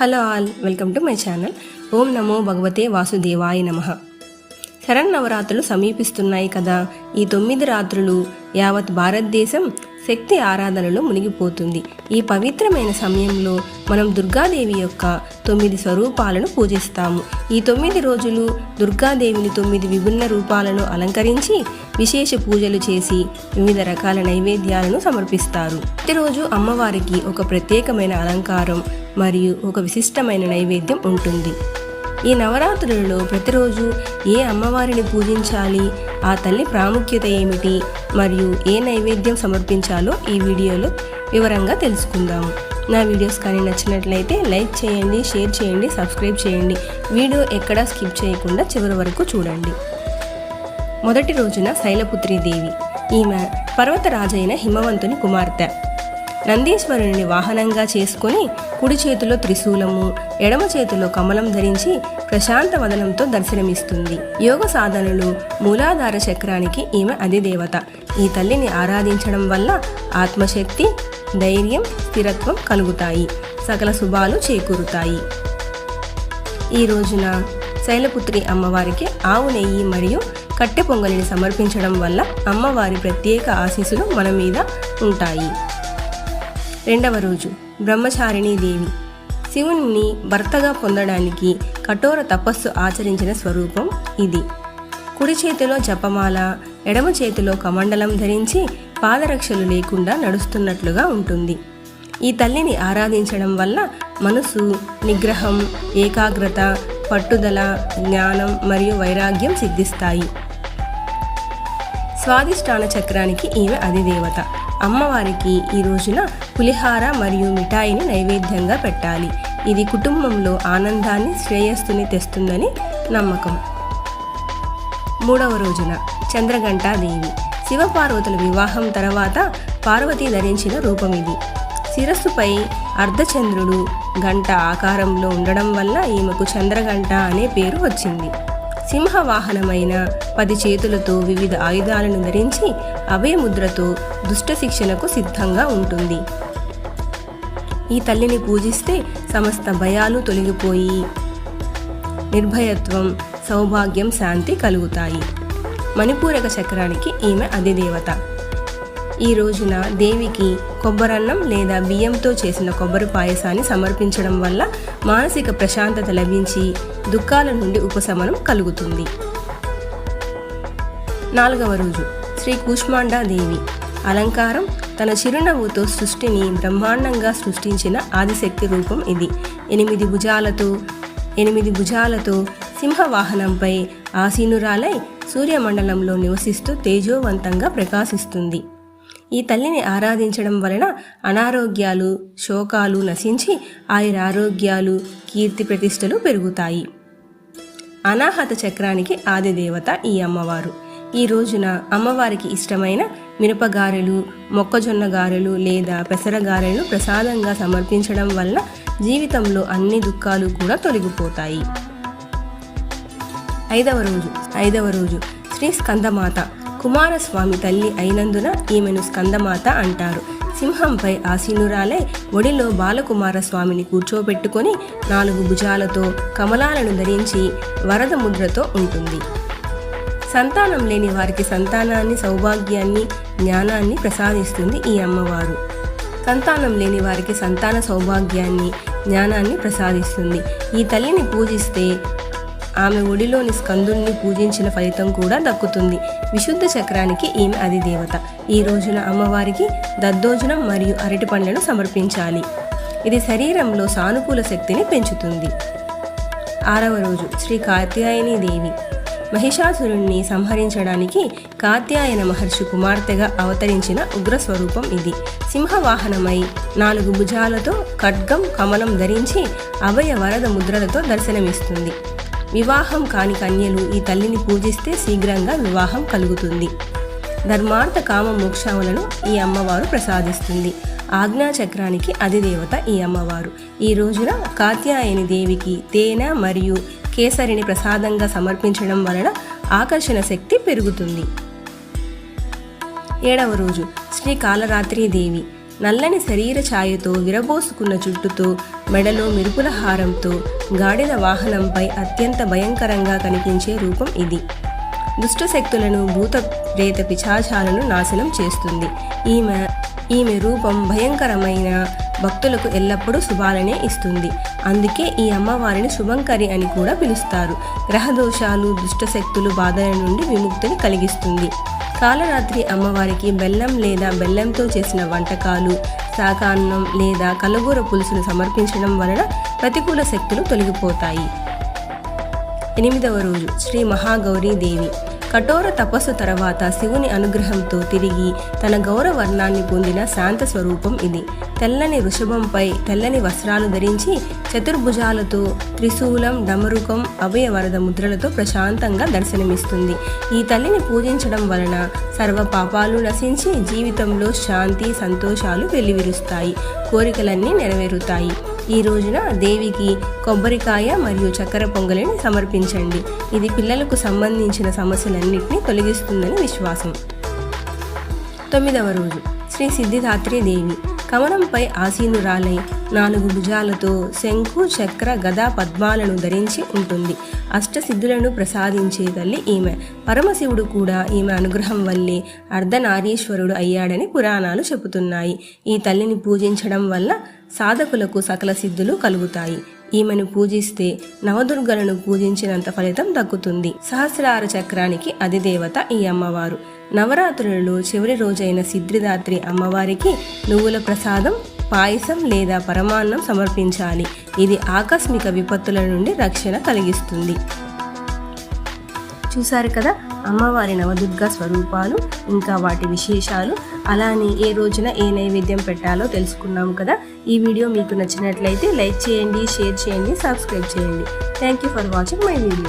Hello all welcome to my channel. ఓం నమో భగవతే వాసుదేవాయ నమ. శరన్నవరాత్రులు సమీపిస్తున్నాయి కదా. ఈ తొమ్మిది రాత్రులు యావత్ భారతదేశం శక్తి ఆరాధనలో మునిగిపోతుంది. ఈ పవిత్రమైన సమయంలో మనం దుర్గాదేవి యొక్క తొమ్మిది స్వరూపాలను పూజిస్తాము. ఈ తొమ్మిది రోజులు దుర్గాదేవిని తొమ్మిది విభిన్న రూపాలను అలంకరించి విశేష పూజలు చేసి వివిధ రకాల నైవేద్యాలను సమర్పిస్తారు. ప్రతిరోజు అమ్మవారికి ఒక ప్రత్యేకమైన అలంకారం మరియు ఒక విశిష్టమైన నైవేద్యం ఉంటుంది. ఈ నవరాత్రులలో ప్రతిరోజు ఏ అమ్మవారిని పూజించాలి? ఆ తల్లి ప్రాముఖ్యత ఏమిటి? మరియు ఏ నైవేద్యం సమర్పించాలో ఈ వీడియోలో వివరంగా తెలుసుకుందాము నా వీడియోస్ కానీ నచ్చినట్లయితే లైక్ చేయండి షేర్ చేయండి సబ్స్క్రైబ్ చేయండి. వీడియో ఎక్కడా స్కిప్ చేయకుండా చివరి వరకు చూడండి. మొదటి రోజున శైలపుత్రి దేవి ఈమె పర్వతరాజైన హిమవంతుని కుమార్తె. నందీశ్వరుని వాహనంగా చేసుకొని కుడి చేతిలో త్రిశూలము ఎడమ చేతిలో కమలం ధరించి ప్రశాంత వదనంతో దర్శనమిస్తుంది. యోగ సాధనలు మూలాధార చక్రానికి ఈమె అధిదేవత. ఈ తల్లిని ఆరాధించడం వల్ల ఆత్మశక్తి ధైర్యం స్థిరత్వం కలుగుతాయి. సకల శుభాలు చేకూరుతాయి. ఈ రోజున శైలపుత్రి అమ్మవారికి ఆవు నెయ్యి మరియు కట్టె పొంగలిని సమర్పించడం వల్ల అమ్మవారి ప్రత్యేక ఆశీస్సులు మన మీద ఉంటాయి. రెండవ రోజు బ్రహ్మచారిణీ దేవి. శివుని భర్తగా పొందడానికి కఠోర తపస్సు ఆచరించిన స్వరూపం ఇది. కుడి చేతిలో జపమాల ఎడమ చేతిలో కమండలం ధరించి పాదరక్షలు లేకుండా నడుస్తున్నట్లుగా ఉంటుంది. ఈ తల్లిని ఆరాధించడం వల్ల మనసు నిగ్రహం ఏకాగ్రత పట్టుదల జ్ఞానం మరియు వైరాగ్యం సిద్ధిస్తాయి. స్వాదిష్టాన చక్రానికి ఈమె అధిదేవత. అమ్మవారికి ఈ రోజున పులిహార మరియు మిఠాయిని నైవేద్యంగా పెట్టాలి. ఇది కుటుంబంలో ఆనందాన్ని శ్రేయస్సుని తెస్తుందని నమ్మకం. మూడవ రోజున చంద్రఘంటాదేవి. శివపార్వతుల వివాహం తర్వాత పార్వతి ధరించిన రూపం ఇది. శిరస్సుపై అర్ధచంద్రుడు గంట ఆకారంలో ఉండడం వల్ల ఈమెకు చంద్రగంట అనే పేరు వచ్చింది. సింహవాహనమైన పది చేతులతో వివిధ ఆయుధాలను ధరించి అభయముద్రతో దుష్ట శిక్షణకు సిద్ధంగా ఉంటుంది. ఈ తల్లిని పూజిస్తే సమస్త భయాలు తొలగిపోయి నిర్భయత్వం సౌభాగ్యం శాంతి కలుగుతాయి. మణిపూరక చక్రానికి ఈమె అధిదేవత. ఈ రోజున దేవికి కొబ్బరన్నం లేదా బియ్యంతో చేసిన కొబ్బరి పాయసాన్ని సమర్పించడం వల్ల మానసిక ప్రశాంతత లభించి దుఃఖాల నుండి ఉపశమనం కలుగుతుంది. నాలుగవ రోజు శ్రీ కూష్మాండా దేవి. అలంకారం తన చిరునవ్వుతో సృష్టిని బ్రహ్మాండంగా సృష్టించిన ఆదిశక్తి రూపం ఇది. ఎనిమిది భుజాలతో ఎనిమిది భుజాలతో సింహవాహనంపై ఆసీనురాలై సూర్యమండలంలో నివసిస్తూ తేజోవంతంగా ప్రకాశిస్తుంది. ఈ తల్లిని ఆరాధించడం వలన అనారోగ్యాలు శోకాలు నశించి ఆయురారోగ్యాలు కీర్తి ప్రతిష్టలు పెరుగుతాయి. అనాహత చక్రానికి ఆదిదేవత ఈ అమ్మవారు. ఈ రోజున అమ్మవారికి ఇష్టమైన మిరపగారెలు మొక్కజొన్న గారెలు లేదా పెసరగారెలు ప్రసాదంగా సమర్పించడం వల్ల జీవితంలో అన్ని దుఃఖాలు కూడా తొలగిపోతాయి. ఐదవ రోజు ఐదవ రోజు శ్రీ స్కందమాత కుమారస్వామి తల్లి అయినందున ఈమెను స్కందమాత అంటారు. సింహంపై ఆసీనురాలై ఒడిలో బాలకుమారస్వామిని కూర్చోబెట్టుకొని నాలుగు భుజాలతో కమలాలను ధరించి వరద ముద్రతో ఉంటుంది. సంతానం లేని వారికి సంతానాన్ని సౌభాగ్యాన్ని జ్ఞానాన్ని ప్రసాదిస్తుంది ఈ అమ్మవారు. సంతానం లేని వారికి సంతాన సౌభాగ్యాన్ని జ్ఞానాన్ని ప్రసాదిస్తుంది. ఈ తల్లిని పూజిస్తే ఆమె ఒడిలోని స్కందుల్ని పూజించిన ఫలితం కూడా దక్కుతుంది. విశుద్ధ చక్రానికి ఈమె అధిదేవత. ఈ రోజున అమ్మవారికి దద్దోజనం మరియు అరటి పండ్లను సమర్పించాలి. ఇది శరీరంలో సానుకూల శక్తిని పెంచుతుంది. ఆరవ రోజు శ్రీ కాత్యాయని దేవి. మహిషాసురుణ్ణి సంహరించడానికి కాత్యాయన మహర్షి కుమార్తెగా అవతరించిన ఉగ్రస్వరూపం ఇది. సింహవాహనమై నాలుగు భుజాలతో ఖడ్గం కమలం ధరించి అభయ వరద ముద్రలతో దర్శనమిస్తుంది. వివాహం కాని కన్యలు ఈ తల్లిని పూజిస్తే శీఘ్రంగా వివాహం కలుగుతుంది. ధర్మార్థ కామ మోక్షములను ఈ అమ్మవారు ప్రసాదిస్తుంది. ఆజ్ఞాచక్రానికి అధిదేవత ఈ అమ్మవారు. ఈ రోజున కాత్యాయని దేవికి తేనె మరియు కేసరిని ప్రసాదంగా సమర్పించడం వలన ఆకర్షణ శక్తి పెరుగుతుంది. ఏడవ రోజు శ్రీ కాలరాత్రి దేవి. నల్లని శరీర ఛాయతో విరబోసుకున్న జుట్టుతో మెడలో మెరుపుల హారంతో గాడిద వాహనంపై అత్యంత భయంకరంగా కనిపించే రూపం ఇది. దుష్ట శక్తులను భూత ప్రేత పిచాచాలను నాశనం చేస్తుంది. ఈమె ఈమె రూపం భయంకరమైన భక్తులకు ఎల్లప్పుడూ శుభాలనే ఇస్తుంది. అందుకే ఈ అమ్మవారిని శుభంకరి అని కూడా పిలుస్తారు. గ్రహదోషాలు దుష్టశక్తులు బాధల నుండి విముక్తిని కలిగిస్తుంది. కాలరాత్రి అమ్మవారికి బెల్లం లేదా బెల్లంతో చేసిన వంటకాలు శాకాన్నం లేదా కలగూర పులుసును సమర్పించడం వలన ప్రతికూల శక్తులు తొలగిపోతాయి. ఎనిమిదవ రోజు శ్రీ మహాగౌరీ దేవి. కఠోర తపస్సు తర్వాత శివుని అనుగ్రహంతో తిరిగి తన గౌరవర్ణాన్ని పొందిన శాంత స్వరూపం ఇది. తెల్లని వృషభంపై తెల్లని వస్త్రాలు ధరించి చతుర్భుజాలతో త్రిశూలం డమరుకం అభయవరద ముద్రలతో ప్రశాంతంగా దర్శనమిస్తుంది. ఈ తల్లిని పూజించడం వలన సర్వ పాపాలు నశించి జీవితంలో శాంతి సంతోషాలు వెల్లివిరుస్తాయి. కోరికలన్నీ నెరవేరుతాయి. ఈ రోజున దేవికి కొబ్బరికాయ మరియు చక్కెర పొంగలిని సమర్పించండి. ఇది పిల్లలకు సంబంధించిన సమస్యలన్నింటినీ తొలగిస్తుందని విశ్వాసం. తొమ్మిదవ రోజు. శ్రీ సిద్ధిదాత్రి దేవి. కమలంపై ఆసీనురాలై నాలుగు భుజాలతో శంకు చక్ర గదా పద్మాలను ధరించి ఉంటుంది. అష్టసిద్ధులను ప్రసాదించే తల్లి ఈమె. పరమశివుడు కూడా ఈమె అనుగ్రహం వల్లే అర్ధనారీశ్వరుడు అయ్యాడని పురాణాలు చెబుతున్నాయి. ఈ తల్లిని పూజించడం వల్ల సాధకులకు సకల సిద్ధులు కలుగుతాయి. ఈమెను పూజిస్తే నవదుర్గలను పూజించినంత ఫలితం దక్కుతుంది. సహస్రార చక్రానికి అధిదేవత ఈ అమ్మవారు. నవరాత్రులలో చివరి రోజైన సిద్ధిదాత్రి అమ్మవారికి నువ్వుల ప్రసాదం పాయసం లేదా పరమాన్నం సమర్పించాలి. ఇది ఆకస్మిక విపత్తుల నుండి రక్షణ కలిగిస్తుంది. చూశారు కదా? అమ్మవారి నవదుర్గ స్వరూపాలు ఇంకా వాటి విశేషాలు. అలానే ఏ రోజున ఏ నైవేద్యం పెట్టాలో తెలుసుకున్నాం కదా? ఈ వీడియో మీకు నచ్చినట్లయితే లైక్ చేయండి షేర్ చేయండి సబ్స్క్రైబ్ చేయండి. Thank you for watching my video